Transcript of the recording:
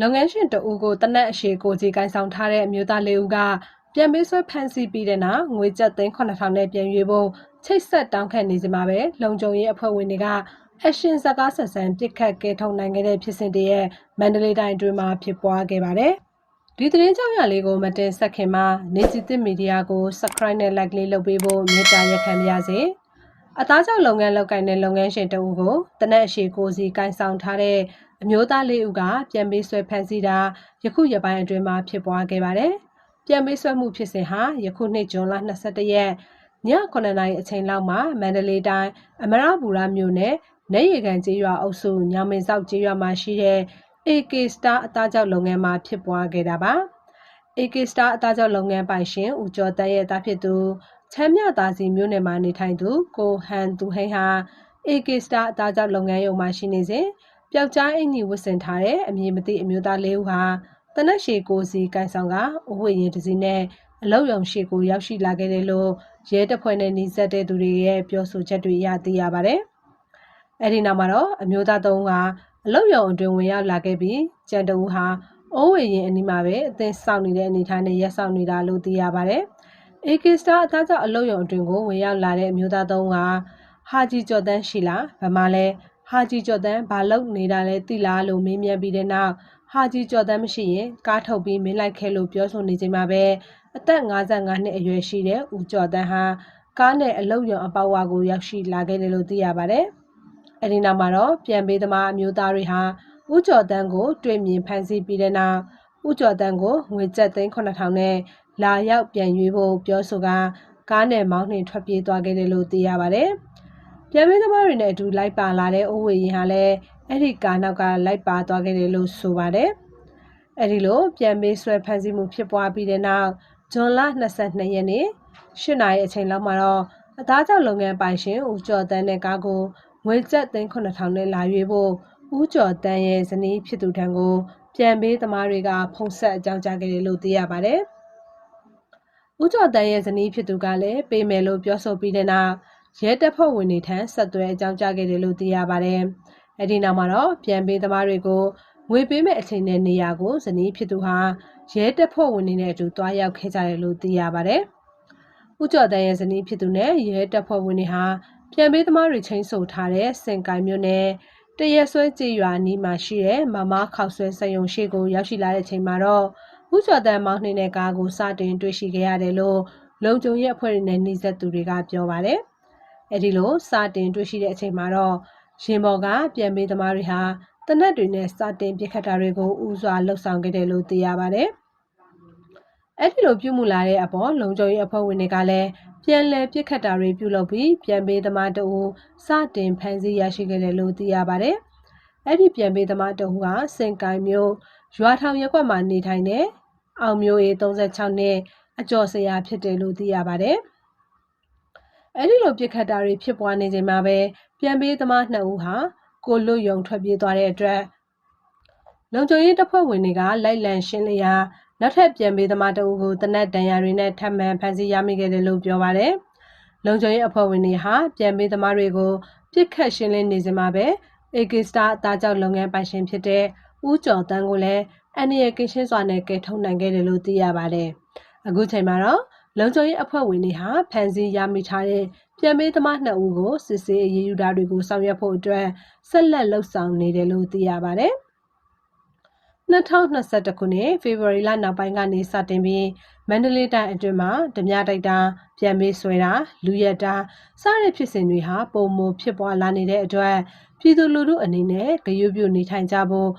လုပ်ငန်းရှင်တဦးကိုတနက်အရှိကိုကြီးကိုင်းဆောင်ထားတဲ့အမျိုးသားလေးဦးကပြန်ပေးဆွဲဖမ်းဆီးပြီးတဲ့နောက်ငွေကျပ်သိန်း9000နဲ့ပြန်ရွေးဖို့ချိတ်ဆက်တောင်းခံနေကြမှာပဲလုံခြုံရေးအဖွဲ့ဝင်တွေကအရှင်ဇကားဆက်ဆန်ပစ်ခတ်ကဲထုံနိုင်ခဲ့တဲ့ဖြစ်စဉ်တည်းရဲ့မန္တလေးတိုင်းအတွင်းမှာဖြစ်ပွားခဲ့ပါတယ်။ဒီသတင်းကြောင့်ရလေးကိုမတင်ဆက်ခင်မှာနေစီတစ်မီဒီယာကို subscribe နဲ့ like လေးလုပ်ပေးဖို့မေတ္တာရက်ခံပါရစေ။ အသားကြောင့်လုပ်ငန်းလုပ်ကိုင်တဲ့လုပ်ငန်းရှင်တဦးကိုတနက်အရှိကိုစီကိုင်းဆောင်ထားတဲ့အမျိုးသားလေးဦးကပြန်ပေးဆွဲဖမ်းဆီးတာယခုရက်ပိုင်းအတွင်းမှာဖြစ်ပွားခဲ့ပါတယ်။ပြန်ပေးဆွဲမှုဖြစ်စဉ်ဟာယခုနှစ်ဇွန်လ22ရက်ည9:00နာရီအချိန်လောက်မှာမန္တလေးတိုင်းအမရပူရမြို့နယ်နေရီကန်ကျေးရွာအုပ်စုညောင်မင်းဆောက်ကျေးရွာမှာရှိတဲ့ AK Star အသားကြောင့်လုပ်ငန်းမှာဖြစ်ပွားခဲ့တာပါ။ AK Star အသားကြောင့်လုပ်ငန်းပိုင်ရှင်ဦးကျော်တန်းရဲ့သားဖြစ်သူ ချမ်းမြသာစီမြို့နယ်မှာနေထိုင်သူကိုဟန်သူဟိန်းဟာ AK Star အသားကြောင့်လုပ်ငန်းရုံမှာရှိနေစဉ်ပျောက်ကြားအင်ကြီးဝတ်ဆင်ထားတဲ့အမည်မသိအမျိုးသားလေးဦးဟာတနက်ရှည်ကိုစီကန်ဆောင်ကအဝတ်ရင်တစ်စီးနဲ့အလောက်ရုံရှိကိုရောက်ရှိလာခဲ့တယ်လို့ရဲတပ်ဖွဲ့နဲ့နှိစက်တဲ့သူတွေရဲ့ပြောဆိုချက်တွေရသိရပါတယ်။အဲဒီနောက်မှာတော့အမျိုးသားသုံးဦးကအလောက်ရုံအတွင်းဝင်ရောက်လာခဲ့ပြီးကြံတဦးဟာအိုးဝေရင်အနီးမှာပဲအသင်းစောင့်နေတဲ့အနေအထားနဲ့ရက်ဆောင်နေတာလို့သိရပါတယ်။ AK Star အသားကြောင့်အလောက်ရုံအတွင်းကိုဝင်ရောက်လာတဲ့အမျိုးသားသုံးဦးကဟာဂျီကျော်တန်းရှိလားဗမာလဲဟာဂျီကျော်တန်းဘာလုပ်နေတာလဲသိလားလို့မေးမြန်းပြီးတဲ့နောက်ဟာဂျီကျော်တန်းမရှိရင်ကားထုတ်ပြီးမင်းလိုက်ခဲလို့ပြောဆိုနေချိန်မှာပဲအသက်55နှစ်အရွယ်ရှိတဲ့ဦးကျော်တန်းဟာကားနဲ့အလုတ်ရုံအပေါက်ဝါကိုရောက်ရှိလာခဲ့တယ်လို့သိရပါတယ်။အဲဒီနောက်မှာတော့ပြန်ပေးသမားအမျိုးသားတွေဟာဦးကျော်တန်းကိုတွေ့မြင်ဖမ်းဆီးပြီးတဲ့နောက်ဦးကျော်တန်းကိုငွေကျပ်သိန်း9000နဲ့ လာရောက်ပြန်ရွေးဖို့ပြောဆိုကကားနဲ့မောင်းနှင်ထွက်ပြေးသွားခဲ့တယ်လို့သိရပါတယ်။ပြန်ပေးသမားတွေနဲ့အတူလိုက်ပါလာတဲ့အိုးဝေရင်ဟာလည်းအဲ့ဒီကားနောက်ကလိုက်ပါသွားခဲ့တယ်လို့ဆိုပါတယ်။အဲ့ဒီလိုပြန်ပေးဆွဲဖမ်းဆီးမှုဖြစ်ပွားပြီးတဲ့နောက်ဇွန်လ22ရက်နေ့၈နာရီအချိန်လောက်မှာတော့အသားကြောင့်လုပ်ငန်းပိုင်ရှင်ဦးကျော်တန်းနဲ့ကားကိုငွေကျပ်သိန်း9000နဲ့လာရွေးဖို့ဦးကျော်တန်းရဲ့ဇနီးဖြစ်သူထံကိုပြန်ပေးသမားတွေကဖုံဆက်အကြောင်းကြားခဲ့တယ်လို့သိရပါတယ်။ ဦးကျော်တန်းရဲ့ဇနီးဖြစ်သူကလည်းပေးမယ်လို့ပြောဆိုပြီးတဲ့နောက်ရဲတပ်ဖွဲ့ဝင်တွေထံဆက်သွဲအကြောင်းကြားခဲ့တယ်လို့သိရပါတယ်။အဲဒီနောက်မှာတော့ပြန်ပေးသမားတွေကိုငွေပေးမဲ့အချိန်နဲ့နေရာကိုဇနီးဖြစ်သူဟာရဲတပ်ဖွဲ့ဝင်တွေနဲ့အတူတွားရောက်ခဲ့ကြတယ်လို့သိရပါတယ်။ဦးကျော်တန်းရဲ့ဇနီးဖြစ်သူနဲ့ရဲတပ်ဖွဲ့ဝင်တွေဟာပြန်ပေးသမားတွေချင်းဆိုထားတဲ့စင်ကိုင်မြို့နယ်တရက်ဆွဲကြေးရွာနီးမှာရှိတဲ့မမခေါက်ဆွဲစယုံရှိကိုရောက်ရှိလာတဲ့ချိန်မှာတော့ ဦးကျော်တန်းမောင်းနှင်းတဲ့ကားကိုစတင်တွေ့ရှိခဲ့ရတယ်လို့လုံခြုံရေးအဖွဲ့တွေနဲ့နှိစက်သူတွေကပြောပါတယ်။အဲဒီလိုစတင်တွေ့ရှိတဲ့အချိန်မှာတော့ရင်ပေါ်ကပြန်ပေးသမားတွေဟာတနက်တွေနဲ့စတင်ပြစ်ခတ်တာတွေကိုဥစွာလှုပ်ဆောင်ခဲ့တယ်လို့သိရပါတယ်။အဲ့ဒီလိုပြုမှုလာတဲ့အပေါ်လုံခြုံရေးအဖွဲ့ဝင်တွေကလည်းပြန်လည်ပြစ်ခတ်တာတွေပြုလုပ်ပြီးပြန်ပေးသမားတအူစတင်ဖမ်းဆီးရရှိခဲ့တယ်လို့သိရပါတယ်။အဲ့ဒီပြန်ပေးသမားတအူကစင်ကိုင်မျိုးရွာထောင်ရက်ကွက်မှာနေထိုင်တဲ့ အောင်မျိုးအေး36နှစ်အကျော်ဆရာဖြစ်တယ်လို့သိရပါတယ်။အဲ့ဒီလိုပြစ်ခတ်တာတွေဖြစ်ပွားနေချိန်မှာပဲပြန်ပေးသမားနှစ်ဦးဟာကိုလွတ်ယုံထွက်ပြေးသွားတဲ့အတွက်လုံခြုံရေးတပ်ဖွဲ့ဝင်တွေကလိုက်လံရှင်းလင်းရာနောက်ထပ်ပြန်ပေးသမားတအုပ်ကိုတနက်တန်ရာတွေနဲ့ထပ်မံဖမ်းဆီးရမိခဲ့တယ်လို့ပြောပါတယ်။လုံခြုံရေးအဖွဲ့ဝင်တွေဟာပြန်ပေးသမားတွေကိုပြစ်ခတ်ရှင်းလင်းနေစမှာပဲ AK Star အသားကြောင့်လုပ်ငန်းပိုင်ရှင်ဖြစ်တဲ့ဦးကျော်တန်းကိုလည်း အန်ရီယကင်းရှင်းစွာနဲ့ကဲထုတ်နိုင်ခဲ့တယ်လို့သိရပါတယ်။အခုချိန်မှာတော့လုံခြုံရေးအဖွဲ့ဝင်တွေဟာဖမ်းဆီးရမိထားတဲ့ပြန်ပေးသမားနှစ်ဦးကိုစစ်ဆေးအရေးယူတာတွေကိုဆောင်ရွက်ဖို့အတွက်ဆက်လက်လှုပ်ဆောင်နေတယ်လို့သိရပါတယ်။2021ခုနှစ်ဖေဖော်ဝါရီလနောက်ပိုင်းကနေစတင်ပြီးမန္တလေးတိုင်းအတွင်းမှာဓမြတိုက်တာပြန်ပေးဆွဲတာလူရက်တာစတဲ့ဖြစ်စဉ်တွေဟာပုံမဖြစ်ပွားလာနေတဲ့အတွက်ပြည်သူလူထုအနေနဲ့ဂရုပြုနေထိုင်ကြဖို့